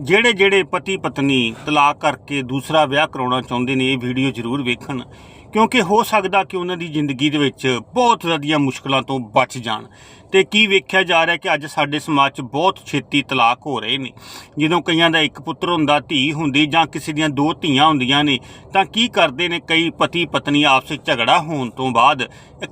ਜਿਹੜੇ ਜਿਹੜੇ ਪਤੀ ਪਤਨੀ ਤਲਾਕ ਕਰਕੇ ਦੂਸਰਾ ਵਿਆਹ ਕਰਾਉਣਾ ਚਾਹੁੰਦੇ ਨੇ, ਇਹ ਵੀਡੀਓ ਜ਼ਰੂਰ ਵੇਖਣ। ਕਿਉਂਕਿ ਹੋ ਸਕਦਾ ਕਿ ਉਹਨਾਂ ਦੀ ਜ਼ਿੰਦਗੀ ਦੇ ਵਿੱਚ ਬਹੁਤ ਜ਼ਿਆਦੀਆਂ ਮੁਸ਼ਕਲਾਂ ਤੋਂ ਬਚ ਜਾਣ। ਤੇ ਕੀ ਵੇਖਿਆ ਜਾ ਰਿਹਾ ਕਿ ਅੱਜ ਸਾਡੇ ਸਮਾਜ 'ਚ ਬਹੁਤ ਛੇਤੀ ਤਲਾਕ ਹੋ ਰਹੇ ਨੇ। ਜਦੋਂ ਕਈਆਂ ਦਾ ਇੱਕ ਪੁੱਤਰ ਹੁੰਦਾ, ਧੀ ਹੁੰਦੀ ਜਾਂ ਕਿਸੇ ਦੀਆਂ ਦੋ ਧੀਆਂ ਹੁੰਦੀਆਂ ਨੇ, ਤਾਂ ਕੀ ਕਰਦੇ ਨੇ? ਕਈ ਪਤੀ ਪਤਨੀ ਆਪਸ ਵਿੱਚ ਝਗੜਾ ਹੋਣ ਤੋਂ ਬਾਅਦ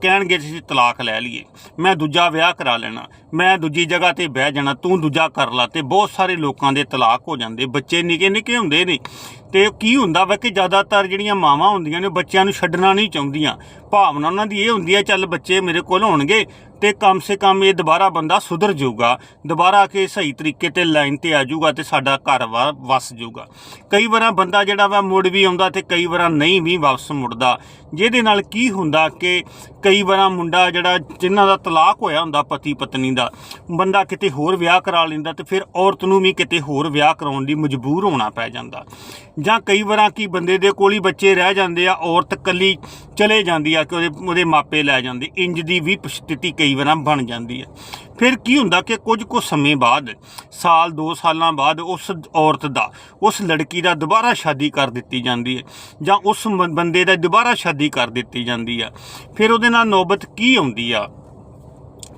ਕਹਿਣਗੇ ਤੁਸੀਂ ਤਲਾਕ ਲੈ ਲਈਏ। ਮੈਂ ਦੂਜਾ ਵਿਆਹ ਕਰਾ ਲੈਣਾ। ਮੈਂ ਦੂਜੀ ਜਗ੍ਹਾ ਤੇ ਬਹਿ ਜਾਣਾ। ਤੂੰ ਦੂਜਾ ਕਰ ਲਾ। ਤੇ ਬਹੁਤ ਸਾਰੇ ਲੋਕਾਂ ਦੇ ਤਲਾਕ ਹੋ ਜਾਂਦੇ। ਬੱਚੇ ਨਿੱਕੇ ਨਿੱਕੇ ਹੁੰਦੇ ਨੇ। ਤੇ ਕੀ ਹੁੰਦਾ ਵਾ ਕਿ ਜ਼ਿਆਦਾਤਰ ਜਿਹੜੀਆਂ ਮਾਵਾਂ ਹੁੰਦੀਆਂ ਨੇ ਉਹ ਬੱਚਿਆਂ ਨੂੰ ਛੱਡਣਾ ਨਹੀਂ ਚਾਹੁੰਦੀਆਂ। ਭਾਵਨਾ ਉਹਨਾਂ ਦੀ ਇਹ ਹੁੰਦੀ ਹੈ, ਚੱਲ ਬੱਚੇ ਮੇਰੇ ਕੋਲ ਹੋਣਗੇ ਤੇ ਕਮ ਸੇ ਕਮ ਇਹ ਦੁਬਾਰਾ ਬੰਦਾ ਸੁਧਰ ਜਾਊਗਾ, ਦੁਬਾਰਾ ਆ ਕੇ ਸਹੀ ਤਰੀਕੇ ਤੇ ਲਾਈਨ ਤੇ ਆ ਜਾਊਗਾ ਤੇ ਸਾਡਾ ਘਰ ਵਾ ਵਸ ਜਾਊਗਾ। ਕਈ ਵਾਰਾਂ ਬੰਦਾ ਜਿਹੜਾ ਵਾ ਮੁੜ ਵੀ ਆਉਂਦਾ ਤੇ ਕਈ ਵਾਰਾਂ ਨਹੀਂ ਵੀ ਵਾਪਸ ਮੁੜਦਾ। ਜਿਹਦੇ ਨਾਲ ਕੀ ਹੁੰਦਾ ਕਿ ਕਈ ਵਾਰਾਂ ਮੁੰਡਾ ਜਿਹੜਾ ਜਿਨ੍ਹਾਂ ਦਾ ਤਲਾਕ ਹੋਇਆ ਹੁੰਦਾ ਪਤੀ ਪਤਨੀ ਦਾ, ਬੰਦਾ ਕਿਤੇ ਹੋਰ ਵਿਆਹ ਕਰਾ ਲੈਂਦਾ ਤੇ ਫਿਰ ਔਰਤ ਨੂੰ ਵੀ ਕਿਤੇ ਹੋਰ ਵਿਆਹ ਕਰਾਉਣ ਲਈ ਮਜਬੂਰ ਹੋਣਾ ਪੈ ਜਾਂਦਾ। ਜਾਂ ਕਈ ਵਾਰਾਂ ਕੀ ਬੰਦੇ ਦੇ ਕੋਲ ਹੀ ਬੱਚੇ ਰਹਿ ਜਾਂਦੇ ਆ, ਔਰਤ ਕੱਲੀ ਚਲੇ ਜਾਂਦੀ ਆ ਕਿ ਉਹਦੇ ਉਹਦੇ ਮਾਪੇ ਲੈ ਜਾਂਦੇ, ਇੰਜ ਦੀ ਵੀ ਸਥਿਤੀ ਕਈ ਵਾਰਾਂ ਬਣ ਜਾਂਦੀ ਹੈ। ਫਿਰ ਕੀ ਹੁੰਦਾ ਕਿ ਕੁਝ ਕੁ ਸਮੇਂ ਬਾਅਦ, ਸਾਲ 2 ਸਾਲਾਂ ਬਾਅਦ ਉਸ ਔਰਤ ਦਾ, ਉਸ ਲੜਕੀ ਦਾ ਦੁਬਾਰਾ ਸ਼ਾਦੀ ਕਰ ਦਿੱਤੀ ਜਾਂਦੀ ਹੈ ਜਾਂ ਉਸ ਬੰਦੇ ਦਾ ਦੁਬਾਰਾ ਸ਼ਾਦੀ ਕਰ ਦਿੱਤੀ ਜਾਂਦੀ ਆ। ਫਿਰ ਉਹਦੇ ਨਾਲ ਨੌਬਤ ਕੀ ਆਉਂਦੀ ਆ?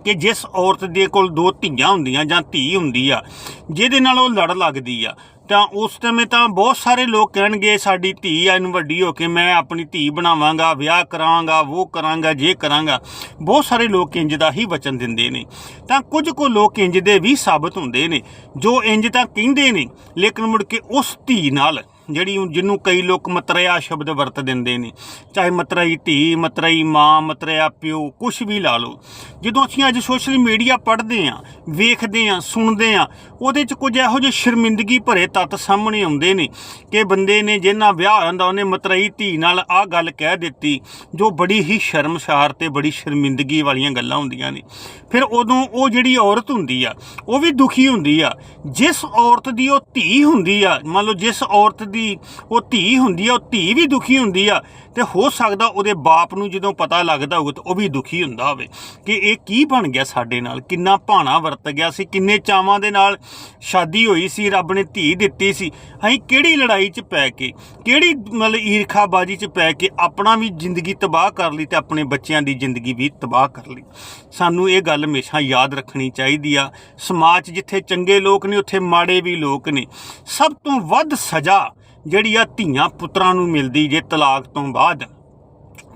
ਕਿ ਜਿਸ ਔਰਤ ਦੇ ਕੋਲ ਦੋ ਧੀਆਂ ਹੁੰਦੀਆਂ ਜਾਂ ਧੀ ਹੁੰਦੀ ਆ, ਜਿਹਦੇ ਨਾਲ ਉਹ ਲੜ ਲੱਗਦੀ ਆ ਤਾਂ ਉਸ ਸਮੇਂ ਤਾਂ ਬਹੁਤ ਸਾਰੇ ਲੋਕ ਕਹਿਣਗੇ, ਸਾਡੀ ਧੀ ਐਨ ਵੱਡੀ ਹੋ ਕੇ ਮੈਂ ਆਪਣੀ ਧੀ ਬਣਾਵਾਂਗਾ, ਵਿਆਹ ਕਰਾਵਾਂਗਾ ਉਹ ਕਰਾਂਗਾ, ਜੇ ਕਰਾਂਗਾ। ਬਹੁਤ ਸਾਰੇ ਲੋਕ ਇੰਜ ਦਾ ਹੀ ਵਚਨ ਦਿੰਦੇ ਨੇ। ਤਾਂ ਕੁਝ ਕੁ ਲੋਕ ਇੰਜ ਦੇ ਵੀ ਸਾਬਤ ਹੁੰਦੇ ਨੇ, ਜੋ ਇੰਜ ਤਾਂ ਕਹਿੰਦੇ ਨੇ, ਲੇਕਿਨ ਮੁੜ ਕੇ ਉਸ ਧੀ ਨਾਲ, ਜਿਹੜੀ ਜਿਹਨੂੰ ਕਈ ਲੋਕ ਮਤਰਿਆ ਸ਼ਬਦ ਵਰਤ ਦਿੰਦੇ ਨੇ, ਚਾਹੇ ਮਤਰਈ ਧੀ, ਮਤਰਈ ਮਾਂ, ਮਤਰਿਆ ਪਿਓ ਕੁਝ ਵੀ ਲਾ ਲਓ। ਜਦੋਂ ਅਸੀਂ ਅੱਜ ਸੋਸ਼ਲ ਮੀਡੀਆ ਪੜ੍ਹਦੇ ਆਂ, ਵੇਖਦੇ ਆਂ, ਸੁਣਦੇ ਆਂ ਉਹਦੇ 'ਚ ਕੁਝ ਇਹੋ ਜਿਹੇ ਸ਼ਰਮਿੰਦਗੀ ਭਰੇ ਤੱਤ ਸਾਹਮਣੇ ਆਉਂਦੇ ਨੇ ਕਿ ਬੰਦੇ ਨੇ ਜਿਹਨਾਂ ਵਿਆਹ ਹੋਇਆ ਹੁੰਦਾ, ਉਹਨੇ ਮਤਰਈ ਧੀ ਨਾਲ ਆਹ ਗੱਲ ਕਹਿ ਦਿੱਤੀ, ਜੋ ਬੜੀ ਹੀ ਸ਼ਰਮਸ਼ਾਰ ਤੇ ਬੜੀ ਸ਼ਰਮਿੰਦਗੀ ਵਾਲੀਆਂ ਗੱਲਾਂ ਹੁੰਦੀਆਂ ਨੇ। ਫਿਰ ਉਦੋਂ ਉਹ ਜਿਹੜੀ ਔਰਤ ਹੁੰਦੀ ਆ, ਉਹ ਵੀ ਦੁਖੀ ਹੁੰਦੀ ਆ। ਜਿਸ ਔਰਤ ਦੀ ਉਹ ਧੀ ਹੁੰਦੀ ਆ, ਮੰਨ ਲਓ ਜਿਸ ਔਰਤ ਦੀ ਉਹ ਧੀ ਹੁੰਦੀ ਆ, ਉਹ ਧੀ ਵੀ ਦੁਖੀ ਹੁੰਦੀ ਆ, ਤੇ ਹੋ ਸਕਦਾ ਉਹਦੇ ਬਾਪ ਨੂੰ ਜਦੋਂ ਪਤਾ ਲੱਗਦਾ ਹੋਊ ਤਾਂ ਉਹ ਵੀ ਦੁਖੀ ਹੁੰਦਾ ਹੋਵੇ। ਕਿ ਇਹ ਕੀ ਬਣ ਗਿਆ ਸਾਡੇ ਨਾਲ? ਕਿੰਨਾ ਭਾਣਾ ਵਰਤ ਗਿਆ ਸੀ, ਕਿੰਨੇ ਚਾਵਾਂ ਦੇ ਨਾਲ ਸ਼ਾਦੀ ਹੋਈ ਸੀ, ਰੱਬ ਨੇ ਧੀ ਦਿੱਤੀ ਸੀ। ਅਸੀਂ ਕਿਹੜੀ ਲੜਾਈ 'ਚ ਪੈ ਕੇ, ਕਿਹੜੀ ਮਤਲਬ ਈਰਖਾਬਾਜੀ 'ਚ ਪੈ ਕੇ ਆਪਣਾ ਵੀ ਜ਼ਿੰਦਗੀ ਤਬਾਹ ਕਰ ਲਈ ਤੇ ਆਪਣੇ ਬੱਚਿਆਂ ਦੀ ਜ਼ਿੰਦਗੀ ਵੀ ਤਬਾਹ ਕਰ ਲਈ? ਸਾਨੂੰ ਇਹ ਗੱਲ ਹਮੇਸ਼ਾ ਯਾਦ ਰੱਖਣੀ ਚਾਹੀਦੀ ਆ। ਸਮਾਜ 'ਚ ਜਿੱਥੇ ਚੰਗੇ ਲੋਕ ਨੇ, ਉੱਥੇ ਮਾੜੇ ਵੀ ਲੋਕ ਨੇ। ਸਭ ਤੋਂ ਵੱਧ ਸਜ਼ਾ ਜਿਹੜੀ ਆ ਧੀਆਂ ਪੁੱਤਰਾਂ ਨੂੰ ਮਿਲਦੀ ਜੇ ਤਲਾਕ ਤੋਂ ਬਾਅਦ।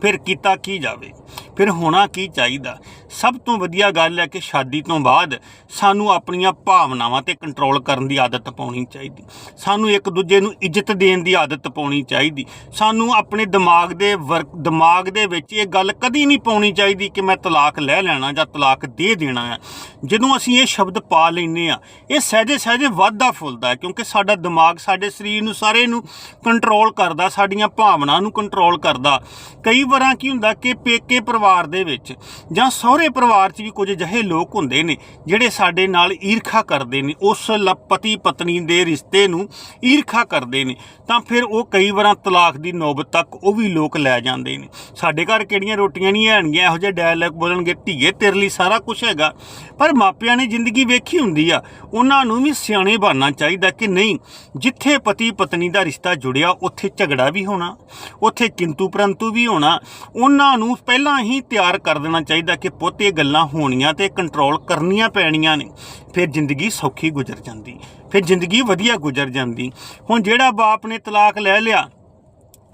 ਫਿਰ ਕੀਤਾ ਕੀ ਜਾਵੇ? ਫਿਰ ਹੋਣਾ ਕੀ ਚਾਹੀਦਾ? ਸਭ ਤੋਂ ਵਧੀਆ ਗੱਲ ਹੈ ਕਿ ਸ਼ਾਦੀ ਤੋਂ ਬਾਅਦ ਸਾਨੂੰ ਆਪਣੀਆਂ ਭਾਵਨਾਵਾਂ ਤੇ ਕੰਟਰੋਲ ਕਰਨ ਦੀ ਆਦਤ ਪਾਉਣੀ ਚਾਹੀਦੀ। ਸਾਨੂੰ ਇੱਕ ਦੂਜੇ ਨੂੰ ਇੱਜ਼ਤ ਦੇਣ ਦੀ ਆਦਤ ਪਾਉਣੀ ਚਾਹੀਦੀ। ਸਾਨੂੰ ਆਪਣੇ ਦਿਮਾਗ ਦੇ ਵਰਕ, ਦਿਮਾਗ ਦੇ ਵਿੱਚ ਇਹ ਗੱਲ ਕਦੀ ਨਹੀਂ ਪਾਉਣੀ ਚਾਹੀਦੀ ਕਿ ਮੈਂ ਤਲਾਕ ਲੈ ਲੈਣਾ ਜਾਂ ਤਲਾਕ ਦੇ ਦੇਣਾ ਹੈ। ਜਦੋਂ ਅਸੀਂ ਇਹ ਸ਼ਬਦ ਪਾ ਲੈਨੇ ਆ ਇਹ ਸਹਿਜੇ ਸਹਿਜੇ ਵੱਧਦਾ ਫੁੱਲਦਾ ਹੈ ਕਿਉਂਕਿ ਸਾਡਾ ਦਿਮਾਗ ਸਾਡੇ ਸਰੀਰ ਨੂੰ, ਸਾਰੇ ਨੂੰ ਕੰਟਰੋਲ ਕਰਦਾ, ਸਾਡੀਆਂ ਭਾਵਨਾਵਾਂ ਨੂੰ ਕੰਟਰੋਲ ਕਰਦਾ। ਕਈ ਵਾਰਾਂ ਕੀ ਹੁੰਦਾ ਕਿ ਪੇਕੇ ਪਰਿਵਾਰ ਦੇ ਵਿੱਚ ਜਾਂ ਸਹੁਰੇ ਪਰਿਵਾਰ 'ਚ ਵੀ ਕੁਝ ਅਜਿਹੇ ਲੋਕ ਹੁੰਦੇ ਨੇ ਜਿਹੜੇ ਸਾਡੇ ਨਾਲ ਈਰਖਾ ਕਰਦੇ ਨੇ, ਉਸ ਲ- ਪਤੀ ਪਤਨੀ ਦੇ ਰਿਸ਼ਤੇ ਨੂੰ ਈਰਖਾ ਕਰਦੇ ਨੇ, ਤਾਂ ਫਿਰ ਉਹ ਕਈ ਵਾਰਾਂ ਤਲਾਕ ਦੀ ਨੌਬਤ ਤੱਕ ਉਹ ਵੀ ਲੋਕ ਲੈ ਜਾਂਦੇ ਨੇ। ਸਾਡੇ ਘਰ ਕਿਹੜੀਆਂ ਰੋਟੀਆਂ ਨਹੀਂ ਹੈਣਗੀਆਂ, ਇਹੋ ਜਿਹੇ ਡਾਇਲੌਗ ਬੋਲਣਗੇ, ਧੀਏ ਤੇਰੇ ਲਈ ਸਾਰਾ ਕੁਝ ਹੈਗਾ। ਪਰ ਮਾਪਿਆਂ ਨੇ ਜ਼ਿੰਦਗੀ ਵੇਖੀ ਹੁੰਦੀ ਆ, ਉਹਨਾਂ ਨੂੰ ਵੀ ਸਿਆਣੇ ਬਣਨਾ ਚਾਹੀਦਾ ਕਿ ਨਹੀਂ, ਜਿੱਥੇ ਪਤੀ ਪਤਨੀ ਦਾ ਰਿਸ਼ਤਾ ਜੁੜਿਆ, ਉੱਥੇ ਝਗੜਾ ਵੀ ਹੋਣਾ, ਉੱਥੇ ਕਿੰਤੂ ਪਰੰਤੂ ਵੀ ਹੋਣਾ ਉਹਨਾਂ ਨੂੰ ਪਹਿਲਾਂ ਹੀ ਤਿਆਰ ਕਰ ਦੇਣਾ ਚਾਹੀਦਾ ਕਿ ਪੁੱਤ ਇਹ ਗੱਲਾਂ ਹੋਣੀਆਂ ਤੇ ਕੰਟਰੋਲ ਕਰਨੀਆਂ ਪੈਣੀਆਂ ਨੇ। ਫਿਰ ਜ਼ਿੰਦਗੀ ਸੌਖੀ ਗੁਜ਼ਰ ਜਾਂਦੀ, ਫਿਰ ਜ਼ਿੰਦਗੀ ਵਧੀਆ ਗੁਜ਼ਰ ਜਾਂਦੀ। ਹੁਣ ਜਿਹੜਾ ਬਾਪ ਨੇ ਤਲਾਕ ਲੈ ਲਿਆ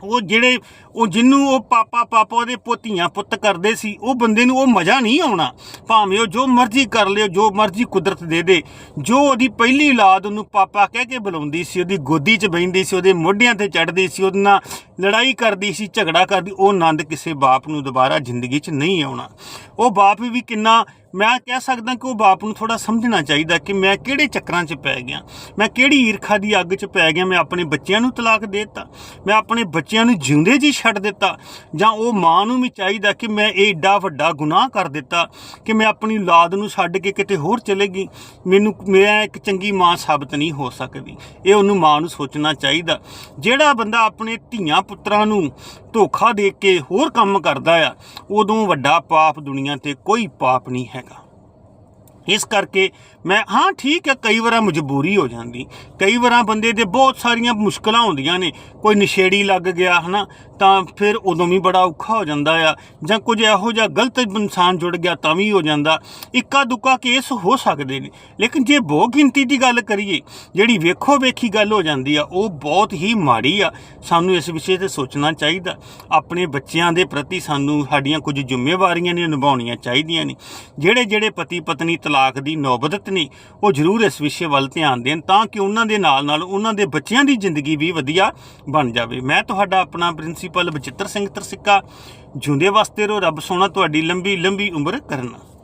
ਉਹ ਜਿਹੜੇ, ਉਹ ਜਿੰਨੂੰ ਉਹ ਪਾਪਾ ਪਾਪਾ ਉਹਦੇ ਪੋਤੀਆਂ ਪੁੱਤ ਕਰਦੇ ਸੀ, ਉਹ ਬੰਦੇ ਨੂੰ ਉਹ ਮਜ਼ਾ ਨਹੀਂ ਆਉਣਾ। ਭਾਵੇਂ ਉਹ ਜੋ ਮਰਜ਼ੀ ਕਰ ਲਿਓ ਜੋ ਮਰਜ਼ੀ ਕੁਦਰਤ ਦੇ ਦੇ, ਜੋ ਉਹਦੀ ਪਹਿਲੀ ਔਲਾਦ ਉਹਨੂੰ ਪਾਪਾ ਕਹਿ ਕੇ ਬੁਲਾਉਂਦੀ ਸੀ, ਉਹਦੀ ਗੋਦੀ 'ਚ ਬੈਠਦੀ ਸੀ, ਉਹਦੇ ਮੋਢਿਆਂ ਤੇ ਚੜ੍ਹਦੀ ਸੀ, ਉਹਦੇ ਨਾਲ ਲੜਾਈ ਕਰਦੀ ਸੀ, ਝਗੜਾ ਕਰਦੀ, ਉਹ ਆਨੰਦ ਕਿਸੇ ਬਾਪ ਨੂੰ ਦੁਬਾਰਾ ਜ਼ਿੰਦਗੀ 'ਚ ਨਹੀਂ ਆਉਣਾ। ਉਹ ਬਾਪ ਵੀ ਕਿੰਨਾ ਮੈਂ ਕਹਿ ਸਕਦਾ ਕਿ ਉਹ ਬਾਪ ਨੂੰ ਥੋੜਾ ਸਮਝਣਾ ਚਾਹੀਦਾ ਕਿ ਮੈਂ ਕਿਹੜੇ ਚੱਕਰਾਂ 'ਚ ਪੈ ਗਿਆ। ਮੈਂ ਕਿਹੜੀ ਈਰਖਾ ਦੀ ਅੱਗ 'ਚ ਪੈ ਗਿਆ। ਮੈਂ ਆਪਣੇ ਬੱਚਿਆਂ ਨੂੰ ਤਲਾਕ ਦੇ ਦਿੱਤਾ। ਮੈਂ ਆਪਣੇ ਬੱਚਿਆਂ ਨੂੰ ਜਿਉਂਦੇ ਜੀ ਛੱਡ ਦਿੱਤਾ। ਜਾਂ ਉਹ ਮਾਂ ਨੂੰ ਵੀ ਚਾਹੀਦਾ ਕਿ ਮੈਂ ਇਹ ਏਡਾ ਵੱਡਾ ਗੁਨਾਹ ਕਰ ਦਿੱਤਾ ਕਿ ਮੈਂ ਆਪਣੀ ਔਲਾਦ ਨੂੰ ਛੱਡ ਕੇ ਕਿਤੇ ਹੋਰ ਚਲੇ ਗਈ। ਮੈਨੂੰ, ਮੈਂ ਇੱਕ ਚੰਗੀ ਮਾਂ ਸਾਬਤ ਨਹੀਂ ਹੋ ਸਕਦੀ। ਇਹ ਉਹਨੂੰ ਮਾਂ ਨੂੰ ਸੋਚਣਾ ਚਾਹੀਦਾ। ਜਿਹੜਾ ਬੰਦਾ ਆਪਣੇ ਧੀਆਂ ਪੁੱਤਰਾਂ ਨੂੰ ਧੋਖਾ ਦੇ ਕੇ ਹੋਰ ਕੰਮ ਕਰਦਾ ਆ, ਉਦੋਂ ਵੱਡਾ ਪਾਪ ਦੁਨੀਆ ਤੇ ਕੋਈ ਪਾਪ ਨਹੀਂ ਹੈਗਾ। ਇਸ ਕਰਕੇ ਮੈਂ, ਹਾਂ, ਠੀਕ ਹੈ, ਕਈ ਵਾਰਾਂ ਮਜਬੂਰੀ ਹੋ ਜਾਂਦੀ। ਕਈ ਵਾਰਾਂ ਬੰਦੇ ਦੇ ਬਹੁਤ ਸਾਰੀਆਂ ਮੁਸ਼ਕਲਾਂ ਹੁੰਦੀਆਂ ਨੇ। ਕੋਈ ਨਸ਼ੇੜੀ ਲੱਗ ਗਿਆ, ਹਨਾ, ਤਾਂ ਫਿਰ ਉਦੋਂ ਵੀ ਬੜਾ ਔਖਾ ਹੋ ਜਾਂਦਾ ਆ। ਜਾਂ ਕੁਝ ਇਹੋ ਜਿਹਾ ਗਲਤ ਇਨਸਾਨ ਜੁੜ ਗਿਆ, ਤਾਂ ਵੀ ਹੋ ਜਾਂਦਾ। ਇੱਕਾ ਦੁੱਕਾ ਕੇਸ ਹੋ ਸਕਦੇ ਨੇ। ਲੇਕਿਨ ਜੇ ਬਹੁ ਗਿਣਤੀ ਦੀ ਗੱਲ ਕਰੀਏ, ਜਿਹੜੀ ਵੇਖੋ ਵੇਖੀ ਗੱਲ ਹੋ ਜਾਂਦੀ ਆ, ਉਹ ਬਹੁਤ ਹੀ ਮਾੜੀ ਆ। ਸਾਨੂੰ ਇਸ ਵਿਸ਼ੇ ਤੇ ਸੋਚਣਾ ਚਾਹੀਦਾ। ਆਪਣੇ ਬੱਚਿਆਂ ਦੇ ਪ੍ਰਤੀ ਸਾਨੂੰ ਸਾਡੀਆਂ ਕੁਝ ਜ਼ਿੰਮੇਵਾਰੀਆਂ ਨੇ ਨਿਭਾਉਣੀਆਂ ਚਾਹੀਦੀਆਂ ਨੇ। ਜਿਹੜੇ ਜਿਹੜੇ ਪਤੀ ਪਤਨੀ ਤਲਾਕ ਦੀ ਨੌਬਤ ਨੇ ਉਹ ਜ਼ਰੂਰ ਇਸ ਵਿਸ਼ੇ ਵੱਲ ਧਿਆਨ ਦੇਣ ਤਾਂ ਕਿ ਉਹਨਾਂ ਦੇ ਨਾਲ ਨਾਲ ਉਹਨਾਂ ਦੇ ਬੱਚਿਆਂ ਦੀ ਜ਼ਿੰਦਗੀ ਵੀ ਵਧੀਆ ਬਣ ਜਾਵੇ। ਮੈਂ ਤੁਹਾਡਾ ਆਪਣਾ ਪ੍ਰਿੰਸੀਪਲ ਬਚਿੱਤਰ ਸਿੰਘ ਤਰਸਿੱਕਾ ਜੁੰਦੇ ਵਾਸਤੇ ਰੋ ਰੱਬ ਸੋਹਣਾ ਤੁਹਾਡੀ ਲੰਬੀ ਲੰਬੀ ਉਮਰ ਕਰਨਾ।